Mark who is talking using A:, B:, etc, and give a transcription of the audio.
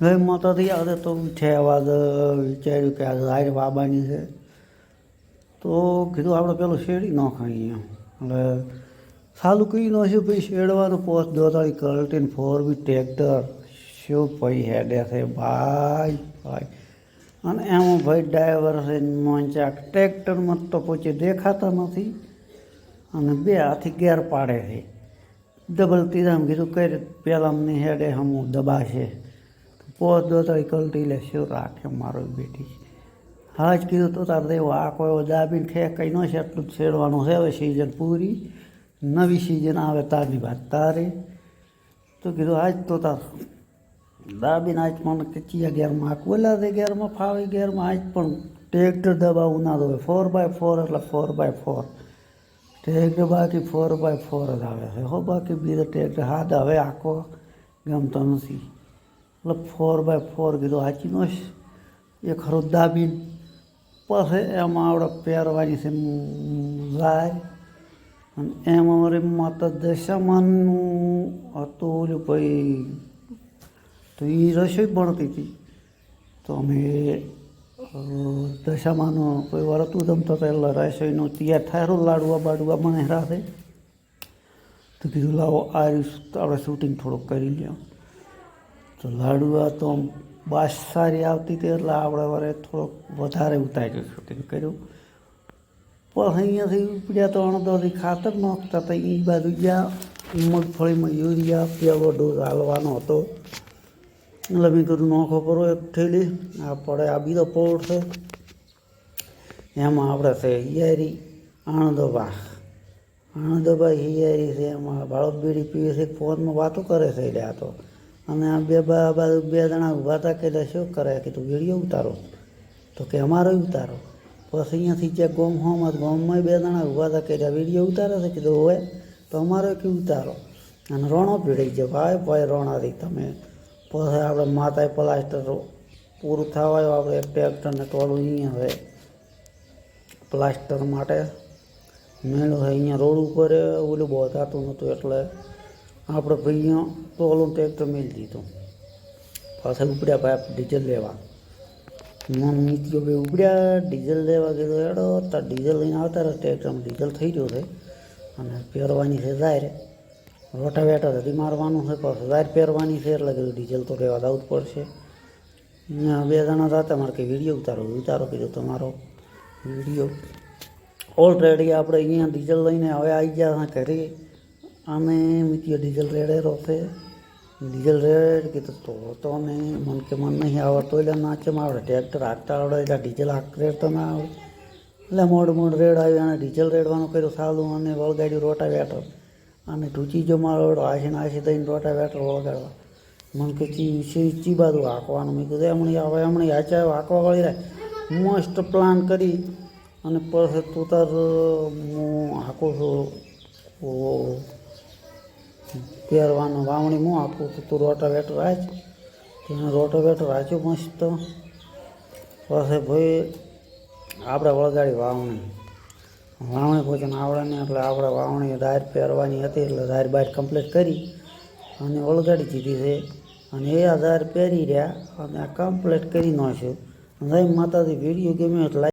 A: ગઈ માતાથી આજે તો છે વાદ વિચાર્યું કે આજે જાહેર બાબાની છે. તો કીધું આપણે પેલું શેડી ન ખાઈએ. એમ એટલે સાલું કહી ન છે ભાઈ શેડવાનું પોસ્ટ દોતાળી કલ્ટીન ફોર બી ટ્રેક્ટર. શું ભાઈ હેડે છે ભાઈ ભાઈ. અને એમાં ભાઈ ડ્રાઈવર છે મોંચાક ટ્રેક્ટરમાં તો પછી દેખાતા નથી. અને બે હાથી ગેર પાડે છે. ડબલ તીરામ કીધું કઈ પહેલાં નહીં હેડે હમું દબાશે. પોત તો કલટી લે શું રાખે મારો બેટી હા, જ કીધું તો તાર દેવો આ કોઈ દાબીને ખે કંઈ ન છે એટલું જ છેડવાનું છે. હવે સિઝન પૂરી, નવી સિઝન આવે તારની વાત તારે. તો કીધું, આજ તો તાર દાબીને આજ પણ કચિયા ગેરમાં આ કોલા દે ગેરમાં ફાવે ગેરમાં આજ પણ ટ્રેક્ટર દબાવું ના દો ફોર બાય ફોર એટલે ફોર બાય ફોર ટ્રેક્ટર બાકી ફોર બાય ફોર જ આવે છે. હો, બાકી બીજો ટ્રેક્ટર હાથ હવે આખો ગમતો નથી. એટલે ફોર બાય ફોર કીધું હાચીનો એ ખરો દાબીન પછી એમાં આપણે પહેરવાની છે લાય અને એમાં મારી માતા દશામાનું હતું ઓલું ભાઈ તો એ રસોઈ ભણતી હતી તો અમે દશામાનો કોઈ વરતું જમતો હતો એટલે રસોઈનું તૈયાર થાય લાડવા બાડવા મને રાતે તો કીધું લાવો આ આપણે શૂટિંગ થોડુંક કરી લ્યો તો લાડવા તો આમ બાસ સારી આવતી હતી એટલે આપણે વારે થોડોક વધારે ઉતાર્યું શૂટિંગ કર્યું. પણ અહીંયાથી ઉપડ્યા તો અણદોથી ખાતર નાખતા હતા એ બાજુ ગયા. મગફળીમાં યુરિયા પેલો ડોઝ હાલવાનો હતો. એટલે મેં કીધું નોખો કરો એક આ પડે, આ બીજો પોળ છે. એમાં આપણે છે હિયારી, આણંદોબા. આણંદોબા હિયારી છે, એમાં બાળક બીડી પીવે છે, ફોનમાં વાતો કરે છે એટલે આ તો. અને આ બે બાજુ બે જણા ઊભા હતા કે શું કરે? કે તું વીડિયો ઉતારો. તો કે અમારો ઉતારો. પછી અહીંયાથી જે ગોમ હોમાં ગોમમાં બે જણા ઊભા હતા કે વીડિયો ઉતારે છે, કીધું હોય તો અમારો કે ઉતારો. અને રણો પીડી જાય ભાઈ ભાઈ રણાથી તમે. પછી આપણે માતાએ પ્લાસ્ટર પૂરું થવા આપણે ટ્રેક્ટરને ટોળું અહીંયા હવે પ્લાસ્ટર માટે મેળો હોય અહીંયા રોડ ઉપર ઓલું બહુ થતું નહોતું એટલે આપણે ભાઈ અહીંયા ટોલું ટ્રેક્ટર મેળ દીધું. પાછા ઉપડ્યા ભાઈ ડીઝલ લેવા. મન મિત્રો ભાઈ ઉપડ્યા ડીઝલ લેવા ગયો એડો તાર ડીઝલ લઈને આવતા રહે ટ્રેક્ટરમાં ડીઝલ થઈ ગયું છે. અને પહેરવાની છે જાહેર. રોટાવેટર હતી મારવાનું છે પાછું જાહેર પહેરવાની છે, એટલે કીધું ડીઝલ તો લેવા જવું જ પડશે. બે જણા હતા મારે કે વીડિયો ઉતારો ઉતારો કીધો તમારો વીડિયો ઓલરેડી આપણે અહીંયા ડીઝલ લઈને હવે આવી ગયા ઘરે. અને મિત્રો ડીઝલ રેડેરો છે ડીઝલ રેડ કીધું તો તો ને મન કે મન નહીં આવડતો એટલે નાચેમાં આવડે ટ્રેક્ટર હાંકતા આવડે એટલે ડીઝલ હાંક રેડતો ના આવડે એટલે મોડ મોડ રેડ આવ્યું અને ડીઝલ રેડવાનું કર્યું સારું અને વળગાડ્યું રોટા વેટર અને ઢૂચી જો મારો આશી ને આશી દઈને રોટા વેટર વળગાડવા મન કે ચી ચી બાજુ હાંકવાનું મેં કીધું એમણે આવે એમણે હાચા હાંકવા વાળી રહે મસ્ત પ્લાન કરી, અને પછી તું તાર, હું હાંકું છું પહેરવાનું વાવણી હું આપું તો તું રોટાવેટર આજ તેને રોટાવેટર આચ્યું મસ્ત. પછી ભાઈ આપણે વળગાડી વાવણી. વાવણી ભોજન આવડે ને એટલે આપણે વાવણી દાર પહેરવાની હતી એટલે દાર બાર કમ્પ્લીટ કરી અને વળગાડી દીધી છે. અને એ આ દાર પહેરી રહ્યા અને આ કમ્પ્લીટ કરી નાખ્યું. જય માતાજી વીડિયો ગમ્યો એટલે